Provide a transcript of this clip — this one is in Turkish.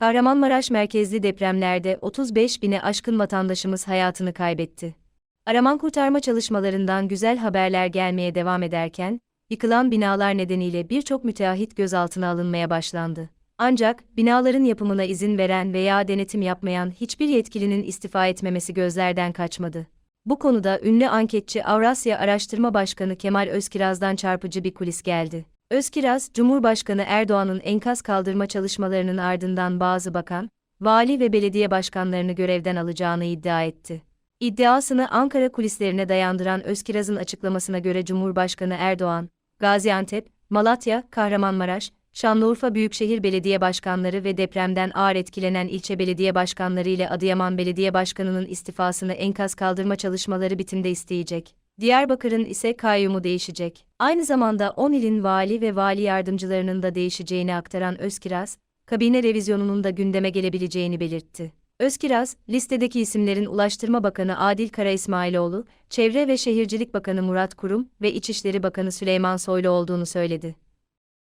Kahramanmaraş merkezli depremlerde 35 bine aşkın vatandaşımız hayatını kaybetti. Araman kurtarma çalışmalarından güzel haberler gelmeye devam ederken, yıkılan binalar nedeniyle birçok müteahhit gözaltına alınmaya başlandı. Ancak, binaların yapımına izin veren veya denetim yapmayan hiçbir yetkilinin istifa etmemesi gözlerden kaçmadı. Bu konuda ünlü anketçi Avrasya Araştırma Başkanı Kemal Özkiraz'dan çarpıcı bir kulis geldi. Özkiraz, Cumhurbaşkanı Erdoğan'ın enkaz kaldırma çalışmalarının ardından bazı bakan, vali ve belediye başkanlarını görevden alacağını iddia etti. İddiasını Ankara kulislerine dayandıran Özkiraz'ın açıklamasına göre Cumhurbaşkanı Erdoğan, Gaziantep, Malatya, Kahramanmaraş, Şanlıurfa Büyükşehir Belediye Başkanları ve depremden ağır etkilenen ilçe belediye başkanları ile Adıyaman Belediye Başkanı'nın istifasını enkaz kaldırma çalışmaları bitimde isteyecek. Diyarbakır'ın ise kayyumu değişecek. Aynı zamanda 10 ilin vali ve vali yardımcılarının da değişeceğini aktaran Özkiraz, kabine revizyonunun da gündeme gelebileceğini belirtti. Özkiraz, listedeki isimlerin Ulaştırma Bakanı Adil Kara İsmailoğlu, Çevre ve Şehircilik Bakanı Murat Kurum ve İçişleri Bakanı Süleyman Soylu olduğunu söyledi.